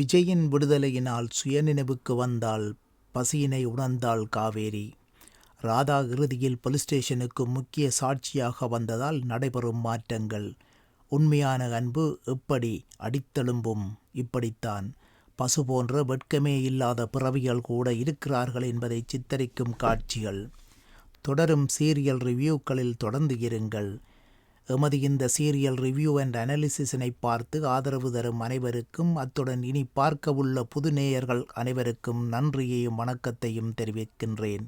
விஜயின் விடுதலையினால் சுயநினைவுக்கு வந்தாள் பசியினை உணர்ந்தாள் காவேரி. ராதா இறுதியில் போலீஸ் ஸ்டேஷனுக்கு முக்கிய சாட்சியாக வந்ததால் நடைபெறும் மாற்றங்கள். உண்மையான அன்பு எப்படி அடித்தெழும்பும்? இப்படித்தான். பசு போன்ற வெட்கமே இல்லாத பிறவிகள் கூட இருக்கிறார்கள் என்பதை சித்தரிக்கும் காட்சிகள். தொடரும் சீரியல் ரிவ்யூக்களில் தொடர்ந்து இருங்கள். எமது இந்த சீரியல் ரிவ்யூ அண்ட் அனாலிசிஸினை பார்த்து ஆதரவு தரும் அனைவருக்கும் அத்துடன் இனி பார்க்க உள்ள புது நேயர்கள் அனைவருக்கும் நன்றியையும் வணக்கத்தையும் தெரிவிக்கின்றேன்.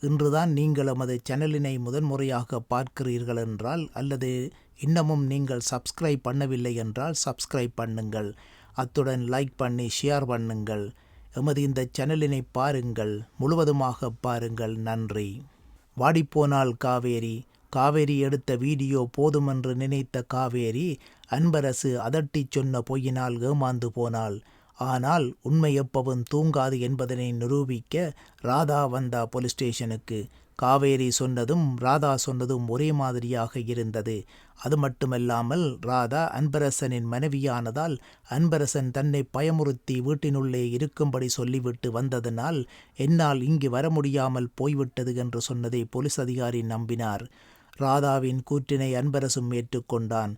இன்றுதான் நீங்கள் எமது சேனலினை முதன்முறையாக பார்க்கிறீர்கள் என்றால் அல்லது இன்னமும் நீங்கள் சப்ஸ்கிரைப் பண்ணவில்லை என்றால் சப்ஸ்கிரைப் பண்ணுங்கள். அத்துடன் லைக் பண்ணி ஷேர் பண்ணுங்கள். எமது இந்த சேனலினை பாருங்கள். முழுவதுமாக பாருங்கள். நன்றி. வாடிப்போனால் காவேரி. காவேரி எடுத்த வீடியோ போதுமென்று நினைத்த காவேரி அன்பரசு அதட்டிச் சொன்ன பொய்யினால் ஏமாந்து போனாள். ஆனால் உண்மை எப்பவும் தூங்காது என்பதனை நிரூபிக்க ராதா வந்தா போலீஸ் ஸ்டேஷனுக்கு. காவேரி சொன்னதும் ராதா சொன்னதும் ஒரே மாதிரியாக இருந்தது. அது மட்டுமல்லாமல் ராதா அன்பரசனின் மனைவியானதால் அன்பரசன் தன்னை பயமுறுத்தி வீட்டினுள்ளே இருக்கும்படி சொல்லிவிட்டு வந்ததனால் என்னால் இங்கு வர முடியாமல் போய்விட்டது என்று சொன்னதை போலீஸ் அதிகாரி நம்பினார். ராதாவின் கூற்றினை அன்பரசும் ஏற்றுக்கொண்டான்.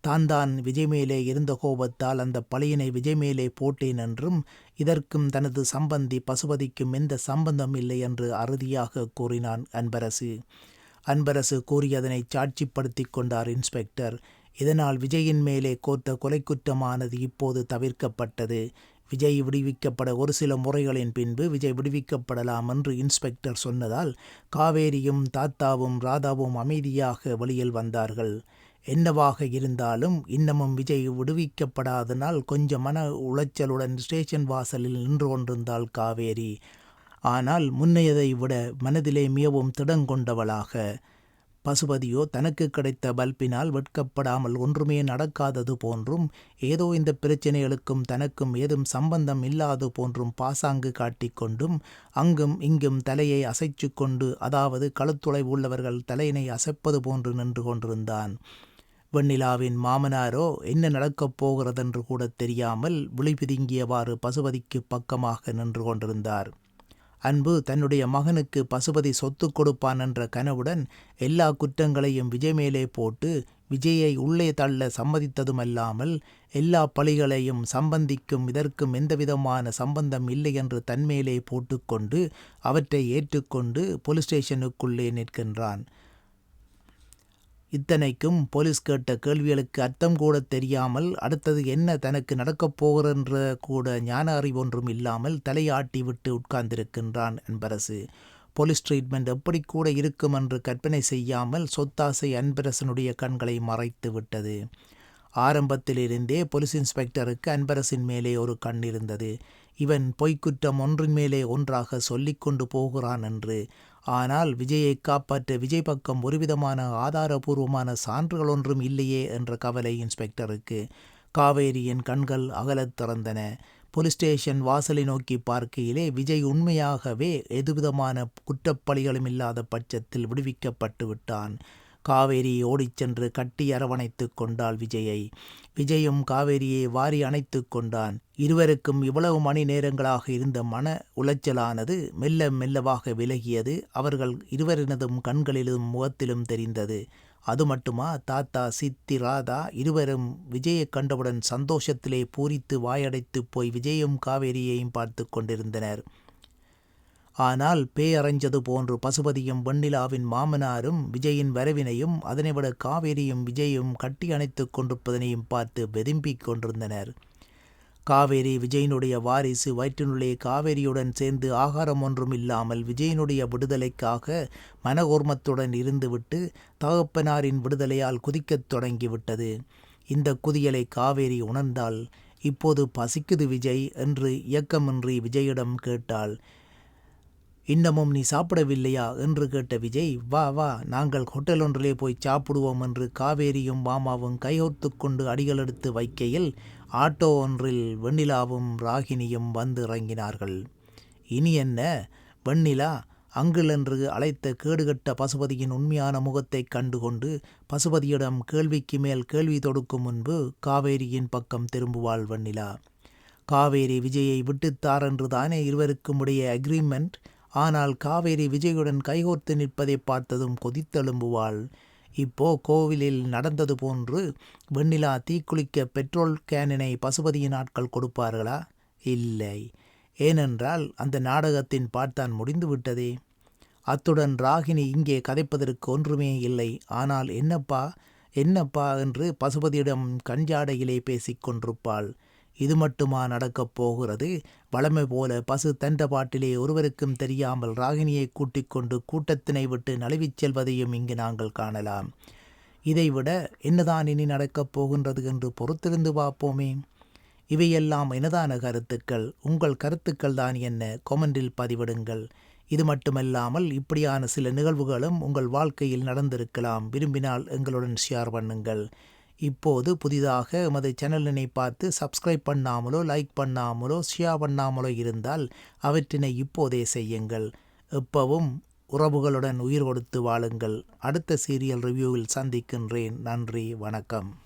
தான் தான் விஜய் மேலே இருந்த கோபத்தால் அந்த பழையனை விஜய் மேலே போட்டேன் என்றும் இதற்கும் தனது சம்பந்தி பசுபதிக்கும் எந்த சம்பந்தம் இல்லை என்று அறுதியாக கூறினான் அன்பரசு. அன்பரசு கூறியதனை சாட்சிப்படுத்தி கொண்டார் இன்ஸ்பெக்டர். இதனால் விஜயின் மேலே கோர்த்த கொலை குற்றமானது இப்போது தவிர்க்கப்பட்டது. விஜய் விடுவிக்கப்பட ஒரு சில முறைகளின் பின்பு விஜய் விடுவிக்கப்படலாம் என்று இன்ஸ்பெக்டர் சொன்னதால் காவேரியும் தாத்தாவும் ராதாவும் அமைதியாக வெளியில் வந்தார்கள். என்னவாக இருந்தாலும் இன்னமும் விஜய் விடுவிக்கப்படாதனால் கொஞ்சம் மன உளைச்சலுடன் ஸ்டேஷன் வாசலில் நின்று கொண்டிருந்தாள் காவேரி. ஆனால் முன்னையதை விட மனதிலே மிகவும் திடங்கொண்டவளாக பசுபதியோ தனக்கு கிடைத்த பல்பினால் வெட்கப்படாமல் ஒன்றுமே நடக்காதது போன்றும் ஏதோ இந்த பிரச்சனைகளுக்கும் தனக்கும் ஏதும் சம்பந்தம் இல்லாது போன்றும் பாசாங்கு காட்டிக்கொண்டும் அங்கும் இங்கும் தலையை அசைச்சு கொண்டு அதாவது களுத்துளை உள்ளவர்கள் தலையினை அசைப்பது போன்று நின்று கொண்டிருந்தான். வெண்ணிலாவின் மாமனாரோ என்ன நடக்கப் போகிறதென்று கூட தெரியாமல் விழிபிதுங்கியவாறு பசுபதிக்கு பக்கமாக நின்று கொண்டிருந்தார். அன்பு தன்னுடைய மகனுக்கு பசுபதி சொத்து கொடுப்பான் என்ற கனவுடன் எல்லா குற்றங்களையும் விஜய் மேலே போட்டு விஜயை உள்ளே தள்ள சம்மதித்ததுமல்லாமல் எல்லா பழிகளையும் சம்பந்திக்கும் இதற்கும் எந்தவிதமான சம்பந்தம் இல்லை என்று தன்மேலே போட்டுக்கொண்டு அவற்றை ஏற்றுக்கொண்டு போலீஸ் ஸ்டேஷனுக்குள்ளே நிற்கின்றான். இத்தனைக்கும் போலீஸ் கேட்ட கேள்விகளுக்கு அர்த்தம் கூட தெரியாமல் அடுத்தது என்ன தனக்கு நடக்கப் போகிறன்ற கூட ஞான அறிவு ஒன்றும் இல்லாமல் தலையாட்டி விட்டு உட்கார்ந்திருக்கின்றான் அன்பரசு. போலீஸ் ட்ரீட்மெண்ட் எப்படி கூட இருக்கும் என்று கற்பனை செய்யாமல் சொத்தாசை அன்பரசனுடைய கண்களை மறைத்து விட்டது. ஆரம்பத்திலிருந்தே போலீஸ் இன்ஸ்பெக்டருக்கு அன்பரசின் மேலே ஒரு கண் இருந்தது. இவன் பொய்க்குற்றம் ஒன்றின் மேலே ஒன்றாக சொல்லிக்கொண்டு போகிறான் என்று ஆனால் விஜயை காப்பாற்ற விஜய் பக்கம் ஒருவிதமான ஆதாரபூர்வமான சான்றுகள் ஒன்றும் இல்லையே என்ற கவலை இன்ஸ்பெக்டருக்கு. காவேரியின் கண்கள் அகலத் திறந்தன. போலீஸ் ஸ்டேஷன் வாசலை நோக்கி பார்க்கையிலே விஜய் உண்மையாகவே எதுவிதமான குற்றப்பழிகளும் இல்லாத பட்சத்தில் விடுவிக்கப்பட்டு விட்டான். காவேரி ஓடிச் சென்று கட்டி அரவணைத்து கொண்டாள் விஜயை. விஜயும் காவேரியை வாரி அணைத்து கொண்டான். இருவருக்கும் இவ்வளவு மணி நேரங்களாக இருந்த மன உளைச்சலானது மெல்ல மெல்லவாக விலகியது. அவர்கள் இருவரினதும் கண்களிலும் முகத்திலும் தெரிந்தது. அது மட்டுமா? தாத்தா சித்தி ராதா இருவரும் விஜயை கண்டவுடன் சந்தோஷத்திலே பூரித்து வாயடைத்து போய் விஜயும் காவேரியையும் பார்த்து கொண்டிருந்தனர். ஆனால் பேயறைஞ்சது போன்று பசுபதியும் வெண்ணிலாவின் மாமனாரும் விஜயின் வரவினையும் அதனைவிட காவேரியும் விஜயும் கட்டி அணைத்து கொண்டிருப்பதனையும் பார்த்து வெதும்பிக் கொண்டிருந்தனர். காவேரி விஜயனுடைய வாரிசு வயிற்றினுள்ளே காவேரியுடன் சேர்ந்து ஆகாரம் ஒன்றும் இல்லாமல் விஜயனுடைய விடுதலைக்காக மனகோர்மத்துடன் இருந்துவிட்டு தகப்பனாரின் விடுதலையால் குதிக்கத் தொடங்கிவிட்டது. இந்த குதியலை காவேரி உணர்ந்தாள். இப்போது பசிக்குது விஜய் என்று இயக்கமின்றி விஜயிடம் கேட்டாள். இன்னமும் நீ சாப்பிடவில்லையா? என்று கேட்ட விஜய் வா வா நாங்கள் ஹோட்டல் ஒன்றிலே போய் சாப்பிடுவோம் என்று காவேரியும் மாமாவும் கையோர்த்து கொண்டு அடிகள் எடுத்து வைக்கையில் ஆட்டோ ஒன்றில் வெண்ணிலாவும் ராகினியும் வந்து இறங்கினார்கள். இனி என்ன? வெண்ணிலா அங்கிள் என்று அழைத்த கேடுகட்ட பசுபதியின் உண்மையான முகத்தை கண்டுகொண்டு பசுபதியிடம் கேள்விக்கு மேல் கேள்வி தொடுக்கும் முன்பு காவேரியின் பக்கம் திரும்புவாள் வெண்ணிலா. காவேரி விஜயை விட்டுத்தார் என்று தானே இருவருக்கும் உடைய அக்ரிமெண்ட் ஆனால் காவேரி விஜயுடன் கைகோர்த்து நிற்பதை பார்த்ததும் கொதித்தெழும்புவாள் இப்போ கோவிலில் நடந்தது போன்று வெண்ணிலா தீக்குளிக்க பெட்ரோல் கேனினை பசுபதியின் ஆட்கள் கொடுப்பார்களா? இல்லை. ஏனென்றால் அந்த நாடகத்தின் பாட்டான் முடிந்துவிட்டதே. அத்துடன் ராகினி இங்கே கதைப்பதற்கு ஒன்றுமே இல்லை. ஆனால் என்னப்பா என்னப்பா? என்று பசுபதியிடம் கஞ்சாடையிலே பேசிக் கொண்டிருப்பாள். இது மட்டுமா நடக்கப் போகிறது? வளமை போல பசு தன்ற பாட்டிலே ஒருவருக்கும் தெரியாமல் ராகினியை கூட்டிக் கொண்டு கூட்டத்தினை விட்டு நழுவிச் செல்வதையும் இங்கு நாங்கள் காணலாம். இதைவிட என்னதான் இனி நடக்கப் போகின்றது என்று பொறுத்திருந்து பார்ப்போமே. இவையெல்லாம் எனதான கருத்துக்கள்? உங்கள் கருத்துக்கள் தான் என்ன? கொமெண்டில் பதிவிடுங்கள். இது மட்டுமல்லாமல் இப்படியான சில நிகழ்வுகளும் உங்கள் வாழ்க்கையில் நடந்திருக்கலாம். விரும்பினால் எங்களுடன் ஷேர் பண்ணுங்கள். இப்போது புதிதாக எமது சேனலினை பார்த்து சப்ஸ்கிரைப் பண்ணாமலோ லைக் பண்ணாமலோ ஷேர் பண்ணாமலோ இருந்தால் அவற்றினை இப்போதே செய்யுங்கள். எப்பவும் உறவுகளுடன் உயிர் கொடுத்து வாழுங்கள். அடுத்த சீரியல் ரிவ்யூவில் சந்திக்கின்றேன். நன்றி வணக்கம்.